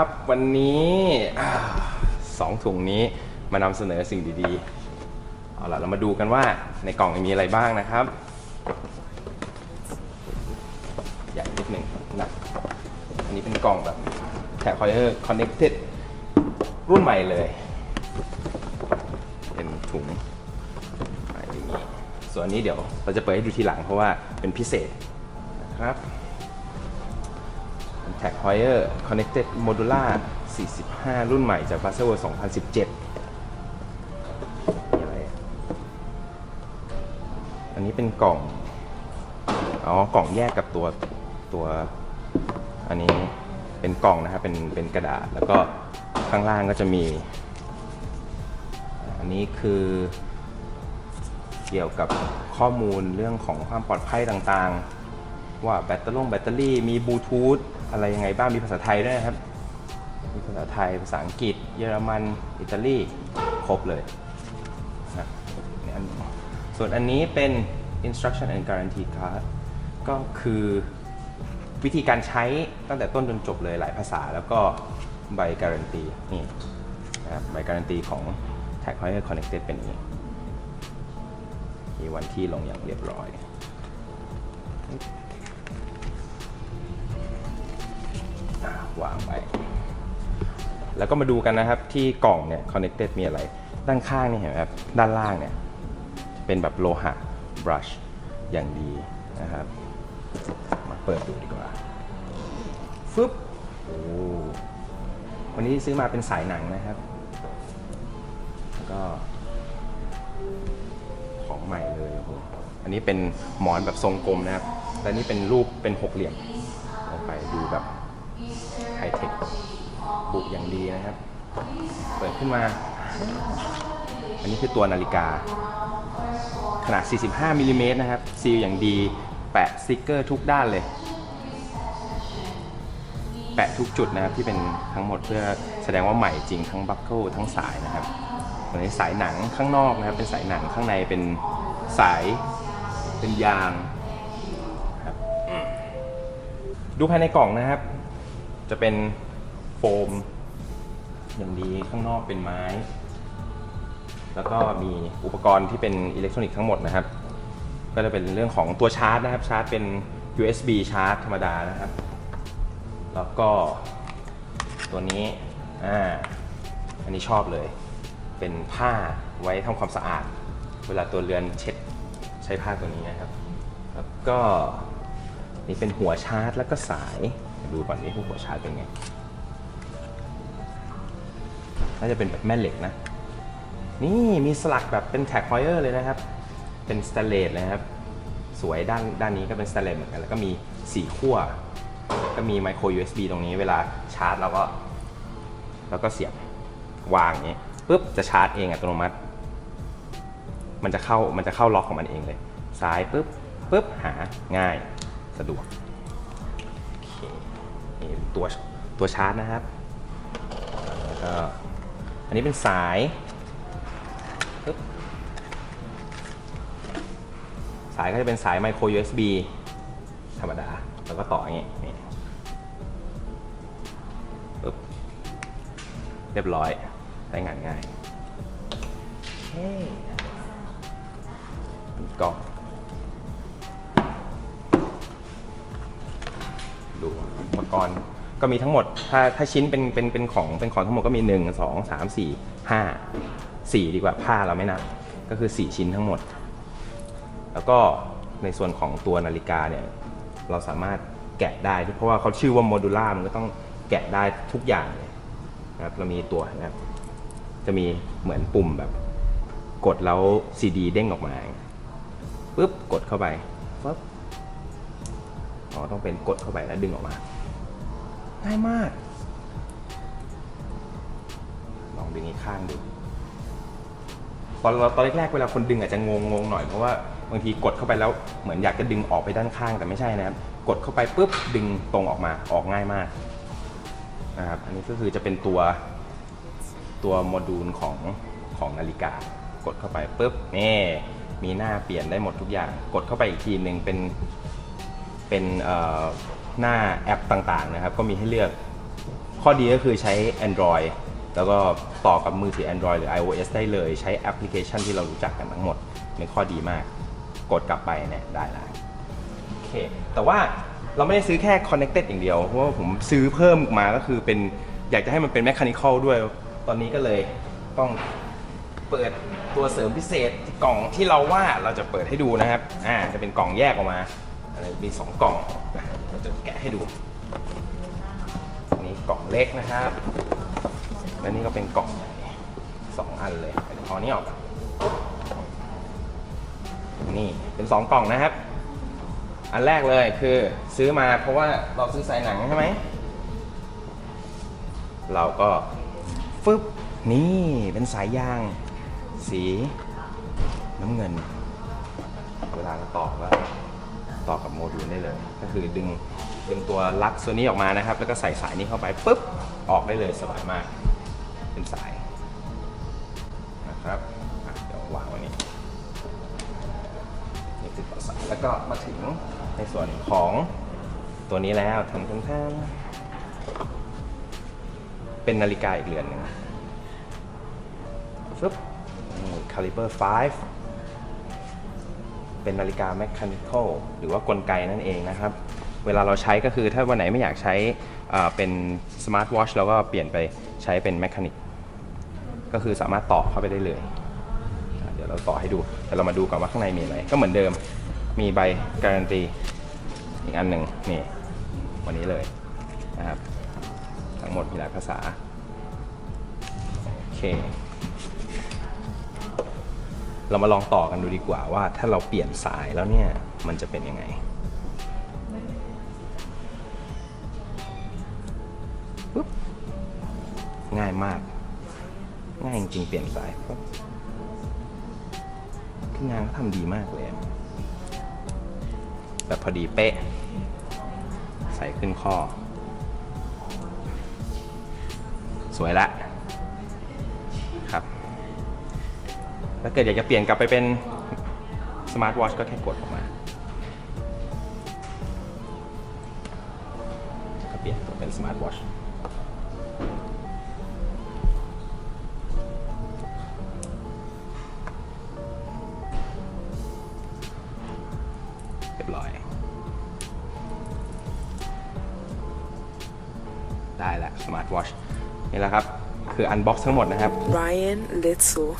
ับวันนี้สองถุงนี้มานำเสนอสิ่งดีๆ เอาล่ะ เรามาดูกันว่าในกล่องมีอะไรบ้างนะครับ ใหญ่นิดหนึ่งนักอันนี้เป็นกล่องแบบแท็กคอยเออร์คอนเน c เต็ดรุ่นใหม่เลย เป็นถุงอย่างนี้ส่วนอันนี้เดี๋ยวเราจะเปิดให้ดูทีหลังเพราะว่าเป็นพิเศษนะครับ Tag Heuer Connected Modular 45 รุ่นใหม่จาก b a s e l 2017อะไรอันนี้เป็นกล่อง อ๋อ กล่องแยกกับตัวตัว อันนี้เป็นกล่องนะครับ เป็นเป็นกระดาษ แล้วก็ข้างล่างก็จะมี อันนี้คือเกี่ยวกับข้อมูลเรื่องของความปลอดภัยต่างๆ ว่าแบตเตอรี่แบตเตอรี่มีบลูทูธ อะไรยังไงบ้างมีภาษาไทยด้วยนะครับ มีภาษาไทยภาษาอังกฤษ เยอรมัน อิตาลีครบเลยนะส่วนอันนี้เป็น instruction and guarantee card ก็คือวิธีการใช้ตั้งแต่ต้นจนจบเลยหลายภาษาแล้วก็ใบการันตีนี่นะครับใบการันตีของ Tag Heuer Connected เป็นนี้ มีวันที่ลงอย่างเรียบร้อย วางไว้แล้วก็มาดูกันนะครับที่กล่องเนี่ย connected มีอะไร ด้านข้างนี่เห็นไหมครับ ด้านล่างเนี่ย เป็นแบบโลหะ brush อย่างดีนะครับ มาเปิดดูดีกว่าฟึบโอ้วันนี้ซื้อมาเป็นสายหนังนะครับ แล้วก็ของใหม่เลยโอ้โหอันนี้เป็นหมอนแบบทรงกลมนะครับและนี่เป็นรูปเป็นหกเหลี่ยมลงไปดูแบบ บุกอย่างดีนะครับ เปิดขึ้นมา อันนี้คือตัวนาฬิกา ขนาด 45มิลลิเมตรนะครับ ซีลอย่างดี แปะสติกเกอร์ทุกด้านเลย แปะทุกจุดนะครับที่เป็นทั้งหมดเพื่อแสดงว่าใหม่จริงทั้งบัคเกิลทั้งสายนะครับส่วนนี้สายหนังข้างนอกนะครับ เป็นสายหนังข้างในเป็นสายเป็นยางดูภายในกล่องนะครับ จะเป็น โฟม อย่างดีข้างนอกเป็นไม้ แล้วก็มีอุปกรณ์ที่เป็นอิเล็กทรอนิกส์ทั้งหมดนะครับ ก็จะเป็นเรื่องของตัวชาร์จนะครับ ชาร์จเป็น USB ชาร์จธรรมดานะครับ แล้วก็ตัวนี้อ่าอันนี้ชอบเลย เป็นผ้าไว้ทำความสะอาด เวลาตัวเรือนเช็ดใช้ผ้าตัวนี้นะครับ แล้วก็นี่เป็นหัวชาร์จแล้วก็สาย ดูก่อนนี่หัวชาร์จเป็นไง น่าจะเป็นแบบแม่เหล็กนะ นี่มีสลักแบบเป็นแท็กไฟเออร์เลยนะครับ เป็นสแตนเลสเลยนะครับ สวยด้านด้านนี้ก็เป็นสแตนเลสเหมือนกัน แล้วก็มีสีขั้ว ก็มีไมโคร USB ตรงนี้เวลาชาร์จแล้วก็ แล้วก็เสียบวางอย่างนี้ปุ๊บจะชาร์จเองอัตโนมัติ มันจะเข้ามันจะเข้าล็อกของมันเองเลยซ้ายปุ๊บปุ๊บหาง่ายสะดวกโอเคตัวตัวชาร์จนะครับแล้วก็ อันนี้เป็นสายสายก็จะเป็นสายไมโคร USB ธรรมดา แล้วก็ต่ออย่างนี้นี่ปุ๊บเรียบร้อยใช้งานง่ายเป็นกล่องดูอุปกรณ์ ก็มีทั้งหมด ถ้าถ้าชิ้นเป็นเป็นเป็นของเป็นของทั้งหมดก็มี 1 2 3 4 5 4 ดีกว่าผ้าเราไม่นับก็คือ 4 ชิ้นทั้งหมด แล้วก็ในส่วนของตัวนาฬิกาเนี่ยเราสามารถแกะได้เพราะว่าเขาชื่อว่าโมดูล่ามันก็ต้องแกะได้ทุกอย่างเลยนะครับเรามีตัวนะครับจะมีเหมือนปุ่มแบบ กดแล้วซีดีเด้งออกมาปุ๊บกดเข้าไปปุ๊บอ๋อต้องเป็นกดเข้าไปแล้วดึงออกมา ง่ายมาก ลองดึงอีกข้างดู ตอนเราตอนแรกๆเวลาคนดึงอาจจะงงงๆหน่อยเพราะว่าบางทีกดเข้าไปแล้วเหมือนอยากจะดึงออกไปด้านข้างแต่ไม่ใช่นะครับ กดเข้าไปปุ๊บดึงตรงออกมาออกง่ายมากนะครับอันนี้ก็คือจะเป็นตัวตัวโมดูลของของนาฬิกา กดเข้าไปปุ๊บนี่มีหน้าเปลี่ยนได้หมดทุกอย่าง กดเข้าไปอีกทีหนึ่งเป็นเป็นเอ่อ หน้าแอปต่างๆนะครับ ก็มีให้เลือก ข้อดีก็คือใช้ Android แล้วก็ต่อกับมือถือ Android หรือ iOS ได้เลย ใช้แอปพลิเคชันที่เรารู้จักกันทั้งหมด เป็นข้อดีมาก กดกลับไปเนี่ยได้ล้วโอเค แต่ว่าเราไม่ได้ซื้อแค่ connected อย่างเดียว เพราะว่าผมซื้อเพิ่มมาก็คือเป็นอยากจะให้มันเป็น mechanical ด้วย ตอนนี้ก็เลยต้องเปิดตัวเสริมพิเศษกล่องที่เราว่าเราจะเปิดให้ดูนะครับ อ่า จะเป็นกล่องแยกออกมา อะไรมี 2 กล่องนะเราจะแกะให้ดูนนี้กล่องเล็กนะครับและนี่ก็เป็นกล่องใหญ่สองอันเลยเดี๋ยวเอาอันนี้ออกนี่เป็นสองกล่องนะครับ อันแรกเลยคือซื้อมาเพราะว่าเราซื้อสายหนังใช่ไหมเราก็ฟึบนี่เป็นสายยาง สีน้ำเงิน เวลาเราตอก็ ต่อกับโมดูลได้เลย ก็คือดึงดึงตัวลักตัวนี้ออกมานะครับ แล้วก็ใส่สายนี้เข้าไปปุ๊บออกได้เลยสบายมาก เป็นสายนะครับเดี๋ยววางไว้นี่นี่คือต่อสายแล้วก็มาถึงในส่วนของตัวนี้แล้วทำทำทเป็นนาฬิกาอีกเรือนหนึ่งฟึบนี่ caliber 5 เป็นนาฬิกา mechanical หรือว่ากลไกนั่นเองนะครับ เวลาเราใช้ก็คือถ้าวันไหนไม่อยากใช้เป็น smart watch เราก็เปลี่ยนไปใช้เป็น mechanic ก็คือสามารถต่อเข้าไปได้เลย เดี๋ยวเราต่อให้ดูแต่เรามาดูก่อนว่าข้างในมีอะไรก็เหมือนเดิมมีใบการันตีอีกอันหนึ่งนี่วันนี้เลยนะครับ ทั้งหมดมีหลายภาษา โอเค เรามาลองต่อกันดูดีกว่าว่า ถ้าเราเปลี่ยนสายแล้วเนี่ยมันจะเป็นยังไงปุ๊บง่ายมาก ง่ายจริงๆเปลี่ยนสายปุ๊บคืองานเขาทำดีมากเลยแบบพอดีเป๊ะ ใส่ขึ้นข้อ สวยละ ถ้าเกิดอยากจะเปลี่ยนกลับไปเป็นสมาร์ทวอชก็แค่กดออกมาก็เปลี่ยนเป็นสมาร์ทวอชเรียบร้อย ได้แล้วสมาร์ทวอชนี่แหละครับ คืออันบ็อกซ์ทั้งหมดนะครับ Ryan Little.